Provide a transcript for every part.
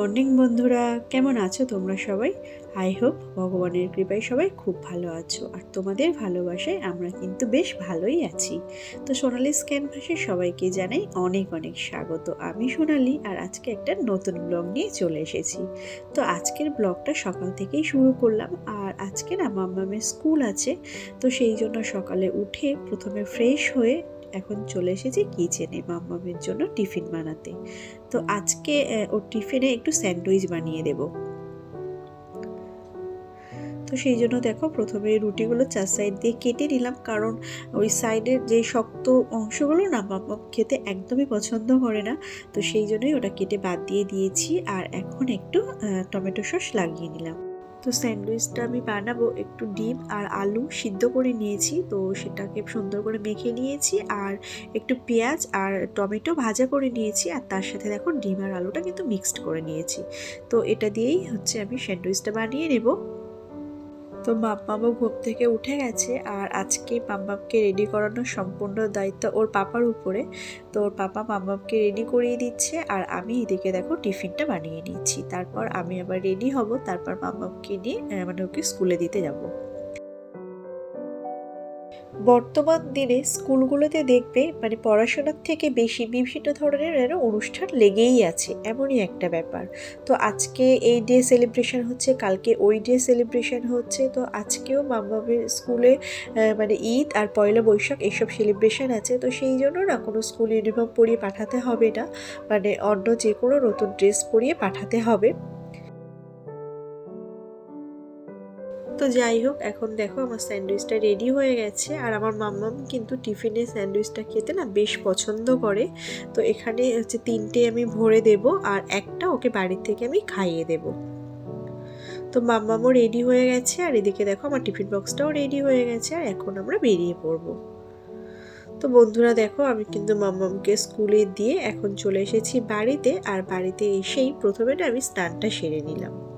Morning বন্ধুরা, কেমন আছো তোমরা সবাই? আই হোপ ভগবানের কৃপায় সবাই খুব ভালো আছো আর তোমাদের ভালোবাসায় আমরা কিন্তু বেশ ভালোই আছি। তো সোনালি স্ক্যান স্ক্যানভাসে সবাইকে জানাই অনেক অনেক স্বাগত। আমি সোনালি আর আজকে একটা নতুন ব্লগ নিয়ে চলে এসেছি। তো আজকের ব্লগটা সকাল থেকেই শুরু করলাম আর আজকে না মাম্মামের স্কুল আছে, তো সেই জন্য সকালে উঠে প্রথমে ফ্রেশ হয়ে এখন চলে এসেছি কিচেনে মাম্মামের জন্য টিফিন বানাতে। তো আজকে ওর টিফিনে একটু স্যান্ডউইচ বানিয়ে দেব। তো সেই জন্য দেখো প্রথমে রুটিগুলো চার সাইড দিয়ে কেটে নিলাম, কারণ ওই সাইডের যে শক্ত অংশগুলো না মাম্মাম খেতে একদমই পছন্দ করে না। তো সেই জন্যই ওটা কেটে বাদ দিয়ে দিয়েছি, আর এখন একটু টমেটো সস লাগিয়ে নিলাম। তো স্যান্ডউইচটা আমি বানাবো একটু ডিম আর আলু সিদ্ধ করে নিয়েছি। তো সেটাকে সুন্দর করে মেখে নিয়েছি আর একটু পেঁয়াজ আর টমেটো ভাজা করে নিয়েছি আর তার সাথে দেখো ডিম আর আলুটা কিন্তু মিক্সড করে নিয়েছি। তো এটা দিয়েই হচ্ছে আমি স্যান্ডউইচটা বানিয়ে নেব। তো মাম্মামও ঘুম থেকে উঠে গেছে আর আজকে মাম্মামকে রেডি করানোর সম্পূর্ণ দায়িত্ব ওর পাপার উপরে। তো ওর পাপা মাম্মামকে রেডি করিয়ে দিচ্ছে আর আমি এদিকে দেখো টিফিনটা বানিয়ে নিচ্ছি তারপর আমি আবার রেডি হব, তারপর মাম্মামকে নিয়ে মানে ওকে স্কুলে দিতে যাব। বর্তমান দিনে স্কুলগুলোতে দেখবে মানে পড়াশোনার থেকে বেশি বিভিন্ন ধরনের যেন অনুষ্ঠান লেগেই আছে, এমনই একটা ব্যাপার। তো আজকে এই ডে সেলিব্রেশন হচ্ছে, কালকে ওই ডে সেলিব্রেশন হচ্ছে, তো আজকেও মামামের স্কুলে মানে ঈদ আর পয়লা বৈশাখ এইসব সেলিব্রেশন আছে, তো সেই জন্য না কোনো স্কুল ইউনিফর্ম পরিয়ে পাঠাতে হবে না মানে অন্য যে কোনো নতুন ড্রেস পরিয়ে পাঠাতে হবে। তো যাই হোক, এখন দেখো আমার স্যান্ডউইচটা রেডি হয়ে গেছে। আর আমার মাম্মাম কিন্তু টিফিনে স্যান্ডউইচটা খেতে না বেশ পছন্দ করে। তো এখানে হচ্ছে তিনটে আমি ভরে দেব আর একটা ওকে বাড়ির থেকে আমি খাইয়ে দেব। তো মাম্মামও রেডি হয়ে গেছে আর এদিকে দেখো আমার টিফিন বক্সটাও রেডি হয়ে গেছে আর এখন আমরা বেরিয়ে পড়ব। তো বন্ধুরা দেখো আমি কিন্তু মাম্মামকে স্কুলে দিয়ে এখন চলে এসেছি বাড়িতে আর বাড়িতে এসেই প্রথমে না আমি স্নানটা সেরে নিলাম।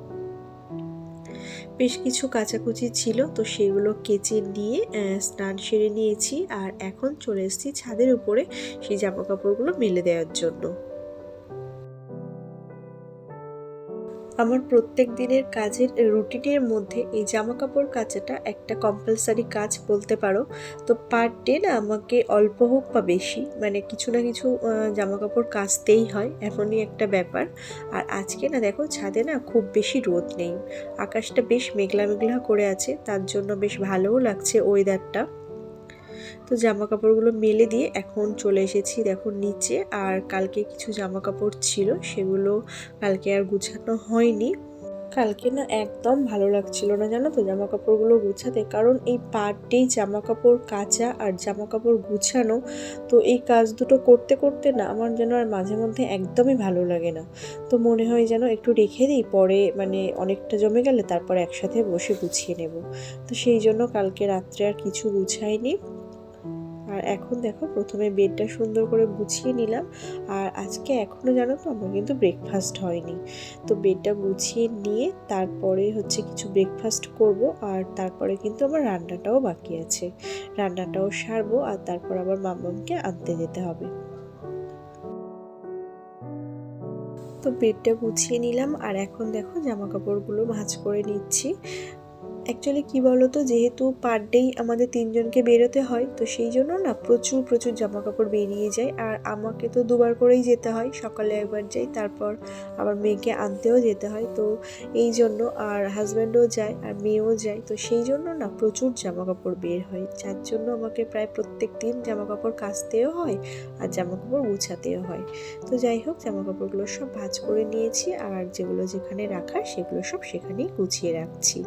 বেশ কিছু কাচাকুচি ছিল, তো সেগুলো কেচে নিয়ে স্নান সেরে নিয়েছি। আর এখন চলে এসেছি ছাদের উপরে সেই জামা কাপড়গুলো মেলে দেওয়ার জন্য। আমার প্রত্যেক দিনের কাজের রুটিনের মধ্যে এই জামা কাপড় কাচাটা একটা কম্পালসারি কাজ বলতে পারো। তো পার ডে না আমাকে অল্প হোক বা বেশি মানে কিছু না কিছু জামা কাপড় কাচতেই হয়, এমনই একটা ব্যাপার। আর আজকে না দেখো ছাদে না খুব বেশি রোদ নেই। আকাশটা বেশ মেঘলা মেঘলা করে আছে, তার জন্য বেশ ভালোও লাগছে ওয়েদারটা তো জামা কাপড়গুলো মেলে দিয়ে এখন চলে এসেছি দেখো নিচে। আর কালকে কিছু জামা কাপড় ছিল, সেগুলো কালকে আর গুছানো হয়নি। কালকে না একদম ভালো লাগছিল না, জানো তো জামা কাপড়গুলো গুছাতে। কারণ এই পার জামা কাপড় কাচা আর জামা কাপড় গুছানো, তো এই কাজ দুটো করতে করতে না আমার যেন আর মাঝে মধ্যে একদমই ভালো লাগে না। তো মনে হয় যেন একটু রেখে দিই, পরে মানে অনেকটা জমে গেলে তারপর একসাথে বসে গুছিয়ে নেব। তো সেই জন্য কালকে রাত্রে আর কিছু গুছাইনি। আর এখন দেখো প্রথমে বেডটা সুন্দর করে গুছিয়ে নিলাম। আর আজকে এখনও জানো তো আমার কিন্তু ব্রেকফাস্ট হয়নি। তো বেডটা গুছিয়ে নিয়ে তারপরে হচ্ছে কিছু ব্রেকফাস্ট করব আর তারপরে কিন্তু আমার রান্নাটাও বাকি আছে। রান্নাটাও সারবো আর তারপর আবার মাম্মামকে আনতে যেতে হবে। তো বেডটা গুছিয়ে নিলাম আর এখন দেখো জামা কাপড়গুলো ভাঁজ করে নিচ্ছি। অ্যাকচুয়ালি কী বলো তো যেহেতু পার ডেই আমাদের তিনজনকে বেরোতে হয়, তো সেই জন্য না প্রচুর প্রচুর জামা কাপড় বেরিয়ে যায়। আর আমাকে তো দুবার করেই যেতে হয়, সকালে একবার যাই, তারপর আবার মেয়েকে আনতেও যেতে হয়, তো এই জন্য আর হাজব্যান্ডও যায়, আর মেয়েও যায়, তো সেই জন্য না প্রচুর জামা কাপড় বের হয়। যার জন্য আমাকে প্রায় প্রত্যেক দিন জামা কাপড় কাচতেও হয়, আর জামা কাপড় গুছাতেও হয়। তো যাই হোক জামা কাপড়গুলো সব ভাঁজ করে নিয়েছি, আর যেগুলো যেখানে রাখার, সেগুলো সব সেখানেই গুছিয়ে রাখছি।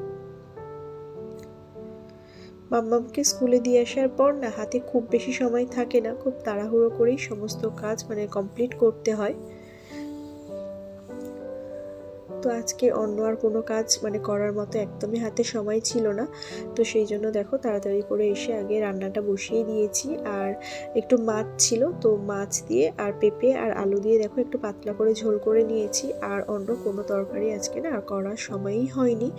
মাম্মামকে স্কুলে দিয়ে আসার পর না হাতে খুব বেশি সময় থাকে না, খুব তাড়াহুড়ো করেই সমস্ত কাজ মানে কমপ্লিট করতে হয়। তো আজকে অন্য আর কোনো কাজ মানে করার মতো একদমই হাতে সময় ছিল না। তো সেই জন্য দেখো তাড়াতাড়ি করে এসে আগে রান্নাটা বসিয়ে দিয়েছি আর একটু মাছ ছিল, তো মাছ দিয়ে আর পেঁপে আর আলু দিয়ে দেখো একটু পাতলা করে ঝোল করে নিয়েছি। আর অন্য কোনো তরকারি আজকে না আর করার সময়ই হয়নি।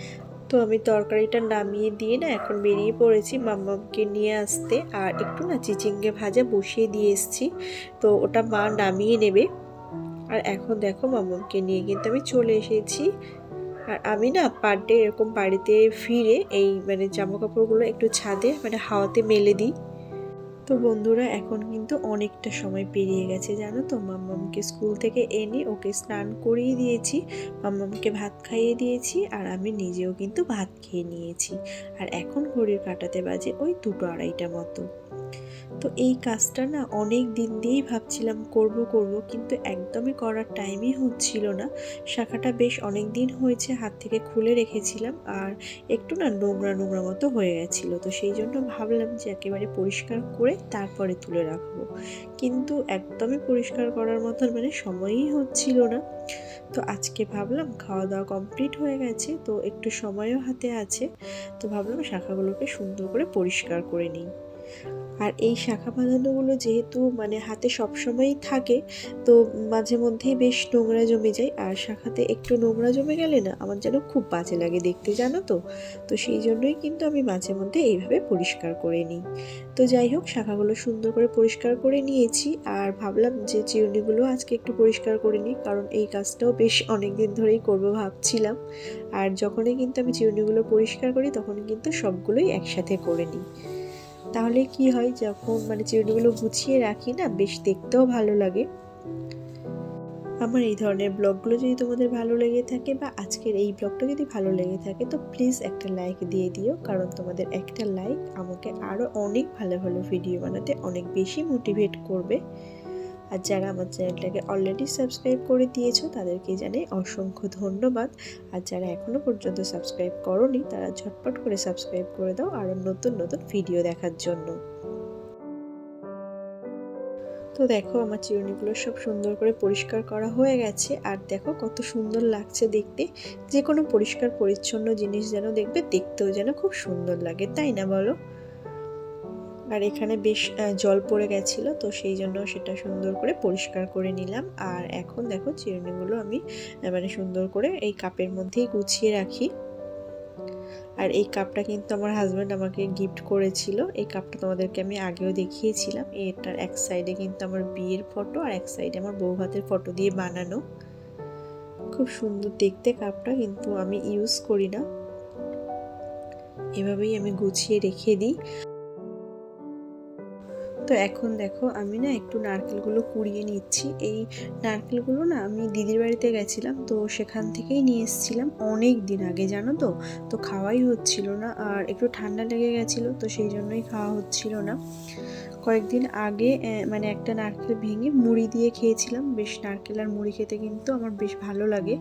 তো আমি তরকারিটা নামিয়ে দিয়ে না এখন বেরিয়ে পড়েছি মাম্মামকে নিয়ে আসতে। আর একটু না চিচিঙ্গে ভাজা বসিয়ে দিয়ে এসেছি। তো ওটা মা নামিয়ে নেবে। আর এখন দেখো মামাকে নিয়ে কিন্তু আমি চলে এসেছি। আর আমি না পার ডে এরকম বাড়িতে ফিরে এই মানে জামা কাপড়গুলো একটু ছাদে মানে হাওয়াতে মেলে দিই। তো বন্ধুরা, এখন কিন্তু অনেকটা সময় পেরিয়ে গেছে, জানো তো? মাম্মামকে স্কুল থেকে এনে ওকে স্নান করিয়ে দিয়েছি, মাম্মামকে ভাত খাইয়ে দিয়েছি, আর আমি নিজেও কিন্তু ভাত খেয়ে নিয়েছি। আর এখন ঘড়ির কাটাতে বাজে ওই দুটো আড়াইটা মতো। তো এই কাজটা না অনেক দিন দিয়েই ভাবছিলাম করব করব, কিন্তু একদমই করার টাইমই হচ্ছিল না। শাখাটা বেশ অনেক দিন হয়েছে হাত থেকে খুলে রেখেছিলাম আর একটু না নোংরা নোংরা মতো হয়ে গেছিল। তো সেই জন্য ভাবলাম যে একেবারে পরিষ্কার করে তারপরে তুলে রাখব। কিন্তু একদমই পরিষ্কার করার মতন মানে সময়ই হচ্ছিল না। তো আজকে ভাবলাম খাওয়া দাওয়া কমপ্লিট হয়ে গেছে, তো একটু সময়ও হাতে আছে। তো ভাবলাম শাখাগুলোকে সুন্দর করে পরিষ্কার করে নিই। আর এই শাখা বাঁধানোগুলো যেহেতু মানে হাতে সবসময়ই থাকে, তো মাঝে মধ্যেই বেশ নোংরা জমে যায়। আর শাখাতে একটু নোংরা জমে গেলে না আমার যেন খুব বাজে লাগে দেখতে, জানো তো? তো সেই জন্যই কিন্তু আমি মাঝে মধ্যে এইভাবে পরিষ্কার করে নিই। তো যাই হোক, শাখাগুলো সুন্দর করে পরিষ্কার করে নিয়েছি। আর ভাবলাম যে চিরুনিগুলো আজকে একটু পরিষ্কার করে নিই, কারণ এই কাজটাও বেশ অনেক দিন ধরেই করব ভাবছিলাম। আর যখনই কিন্তু আমি চিরুনিগুলো পরিষ্কার করি তখন কিন্তু সবগুলোই একসাথে করে নিই। তাহলে কি হয় যখন মানে চিরুনিগুলো গুছিয়ে রাখি না, বেশ দেখতেও ভালো লাগে। আমার এই ধরনের ব্লগগুলো যদি তোমাদের ভালো লেগে থাকে বা আজকের এই ব্লগটা যদি ভালো লেগে থাকে, তো প্লিজ একটা লাইক দিয়ে দিও, কারণ তোমাদের একটা লাইক আমাকে আরও অনেক ভালো ভালো ভিডিও বানাতে অনেক বেশি মোটিভেট করবে। আর যারা আমার চ্যানেলটাকে অলরেডি সাবস্ক্রাইব করে দিয়েছ, তাদেরকে জানাই অসংখ্য ধন্যবাদ। আর যারা এখনও পর্যন্ত সাবস্ক্রাইব করনি, তারা ঝটপট করে সাবস্ক্রাইব করে দাও আরও নতুন নতুন ভিডিও দেখার জন্য। তো দেখো, আমার চিরুনিগুলো সব সুন্দর করে পরিষ্কার করা হয়ে গেছে। আর দেখো, কত সুন্দর লাগছে দেখতে। যে কোনো পরিষ্কার, পরিচ্ছন্ন জিনিস যেন দেখবে, দেখতেও যেন খুব সুন্দর লাগে, তাই না বলো? আর এখানে বেশ জল পড়ে গেছিল, তো সেই জন্য সেটা সুন্দর করে পরিষ্কার করে নিলাম। আর এখন দেখো চিরুনিগুলো আমি মানে সুন্দর করে এই কাপের মধ্যেই গুছিয়ে রাখি। আর এই কাপটা কিন্তু আমার হাজব্যান্ড আমাকে গিফট করেছিল। এই কাপটা তোমাদেরকে আমি আগেও দেখিয়েছিলাম। এটার এক সাইডে কিন্তু আমার বিয়ের ফটো আর এক সাইডে আমার বউ ভাতের ফটো দিয়ে বানানো। খুব সুন্দর দেখতে কাপটা, কিন্তু আমি ইউজ করি না। এভাবেই আমি গুছিয়ে রেখে দিই। তো এখন দেখো আমি না একটু নারকেলগুলো কুড়িয়ে নিচ্ছি। এই নারকেলগুলো না আমি দিদির বাড়িতে গেছিলাম, তো সেখান থেকেই নিয়ে এসেছিলাম অনেক দিন আগে, জানো তো? তো খাওয়াই হচ্ছিল না আর একটু ঠান্ডা লেগে গেছিল, তো সেই জন্যই খাওয়া হচ্ছিল না। কয়েকদিন আগে মানে একটা নারকেল ভেঙে মুড়ি দিয়ে খেয়েছিলাম। বেশ নারকেল আর মুড়ি খেতে কিন্তু আমার বেশ ভালো লাগে।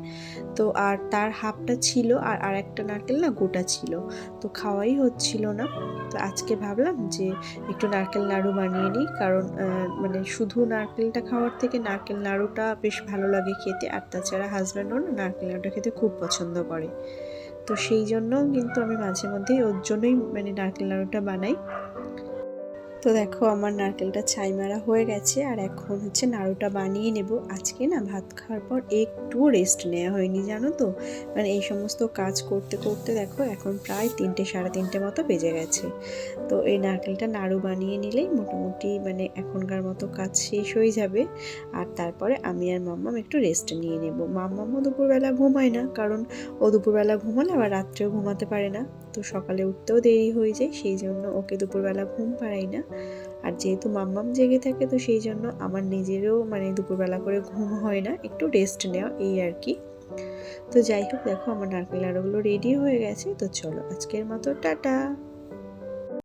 তো আর তার হাফটা ছিল আর আর একটা নারকেল না গোটা ছিল। তো খাওয়াই হচ্ছিল না। তো আজকে ভাবলাম যে একটু নারকেল নাড়ু বানিয়ে নিই। কারণ মানে শুধু নারকেলটা খাওয়ার থেকে নারকেল নাড়ুটা বেশ ভালো লাগে খেতে। আর তাছাড়া হাজব্যান্ডও না নারকেল নাড়ুটা খেতে খুব পছন্দ করে। তো সেই জন্য কিন্তু আমি মাঝে মধ্যেই ওর জন্যই মানে নারকেল নাড়ুটা বানাই। তো দেখো আমার নারকেলটা ছাই মারা হয়ে গেছে আর এখন হচ্ছে নাড়ুটা বানিয়ে নেব। আজকে না ভাত খাওয়ার পর একটু রেস্ট নেওয়া হয়নি, জানো তো? মানে এই সমস্ত কাজ করতে করতে দেখো এখন প্রায় তিনটে, সাড়ে তিনটে মতো বেজে গেছে। তো এই নারকেলটা নাড়ু বানিয়ে নিলেই মোটামুটি মানে এখনকার মতো কাজ শেষ হয়ে যাবে। আর তারপরে আমি আর মাম্মাম একটু রেস্ট নিয়ে নেব। মাম্মামও দুপুরবেলা ঘুমায় না, কারণ ও দুপুরবেলা ঘুমালে আবার রাত্রেও ঘুমাতে পারে না। তো সকালে উঠতেও দেরি হয়ে যায়, সেই জন্য ওকে দুপুরবেলা ঘুম পাড়াই না। আর যেহেতু মাম্মাম জেগে থাকে, তো সেই জন্য আমার নিজেরও মানে দুপুরবেলা করে ঘুম হয় না, একটু রেস্ট নেওয়া এই আর কি। তো যাই হোক, দেখো আমার নারকেল নাড়ুগুলো রেডি হয়ে গেছে, তো চলো আজকের মতো, টাটা!